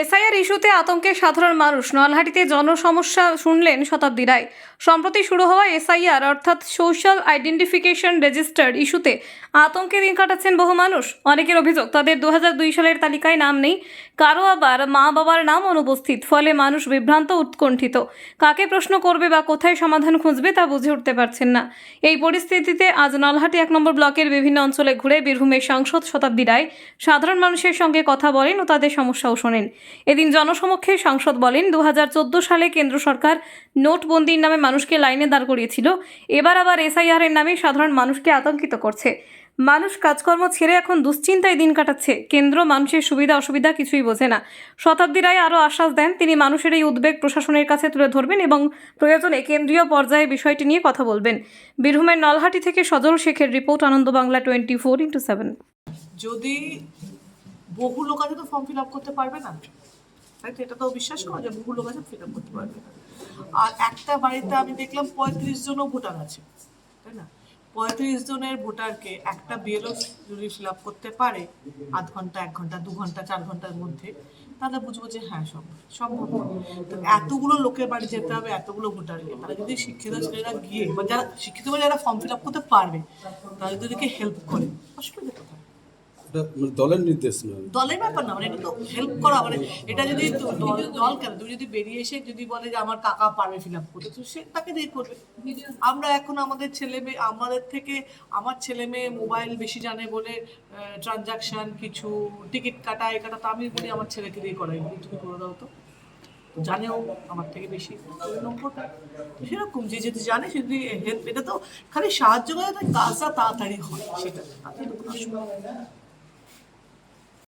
SIR ইস্যুতে আতঙ্কে সাধারণ মানুষ। নলহাটিতে জনসমস্যা শুনলেন শতাব্দী রায়। সম্প্রতি শুরু হওয়া এসআইআর, অর্থাৎ সোশ্যাল আইডেন্টিফিকেশন রেজিস্টার্ড ইস্যুতে আতঙ্কে দিন কাটাচ্ছেন বহু মানুষ। অনেকের অভিযোগ, তাদের দু সালের তালিকায় নাম নেই। কারও আবার মা বাবার নাম অনুপস্থিত, ফলে মানুষ বিভ্রান্ত, উৎকণ্ঠিত। কাকে প্রশ্ন করবে বা কোথায় সমাধান খুঁজবে তা বুঝে উঠতে পারছেন না। এই পরিস্থিতিতে আজ নলহাটি এক নম্বর ব্লকের বিভিন্ন অঞ্চলে ঘুরে বীরভূমের সাংসদ শতাব্দী রায় সাধারণ মানুষের সঙ্গে কথা বলেন ও তাদের সমস্যাও শোনেন। এদিন জনসমক্ষে সাংসদ বলেন, দুহাজার চোদ্দ সালে কেন্দ্র সরকার নোটবন্দির নামে মানুষকে লাইনে দাঁড় করিয়েছিল। এবার আবার এসআইআরের নামে সাধারণ মানুষকে আতঙ্কিত করছে। মানুষ কাজকর্ম ছেড়ে এখন দুশ্চিন্তায় দিন কাটাচ্ছে। কেন্দ্র মানুষের সুবিধা অসুবিধা কিছুই বোঝে না। শতাব্দী রায় আরও আশ্বাস দেন, তিনি মানুষের এই উদ্বেগ প্রশাসনের কাছে তুলে ধরবেন এবং প্রয়োজনে কেন্দ্রীয় পর্যায়ে বিষয়টি নিয়ে কথা বলবেন। বীরভূমের নলহাটি থেকে সজল শেখের report Ananda Bangla twenty four into seven. যদি বহু লোক আছে তো ফর্ম ফিল আপ করতে পারবে না? তাই তো এটা তো বিশ্বাস করো যে বহু লোক আছে ফিল আপ করতে পারবে না। আর একটা বাড়িতে আমি দেখলাম পঁয়ত্রিশ জনও ভোটার আছে, তাই না? পঁয়ত্রিশ জনের ভোটারকে একটা বিএলও যদি ফিল আপ করতে পারে, আধ ঘণ্টা, এক ঘণ্টা, দু ঘণ্টা, চার ঘণ্টার মধ্যে, তাহলে বুঝব যে হ্যাঁ সম্ভব সম্ভব। তো এতগুলো লোকের বাড়ি যেতে হবে, এতগুলো ভোটারকে তারা যদি শিক্ষিত ছেলেরা গিয়ে বা যারা, শিক্ষিত যারা ফর্ম ফিল আপ করতে পারবে তারা যদি হেল্প করে, অসুবিধা কোথায় মানে দলের নির্দেশ নয়। দলের ব্যাপার না মানে এটা তো হেল্প করা মানে এটা যদি দল কেন? তুমি যদি বেরিয়ে এসে যদি বলে যে আমার কাকা পারবে ফিল আপ করতে, তো সে তাকে দিয়ে করবে। আমরা এখন আমাদের ছেলে মেয়ে, আমাদের থেকে আমার ছেলে মেয়ে মোবাইল বেশি জানে বলে ট্রানজাকশন কিছু টিকিট কাটা, এ কাটা, তো আমি বলি আমার ছেলেকে দিয়ে করাই তুমি করে দাও তো। জানেও আমার থেকে বেশি নম্বরটা। সেরকম, যে যদি জানে, সে যদি হেল্প এটা তো খালি সাহায্য করে তাই কাজটা তাড়াতাড়ি হয়, সেটা।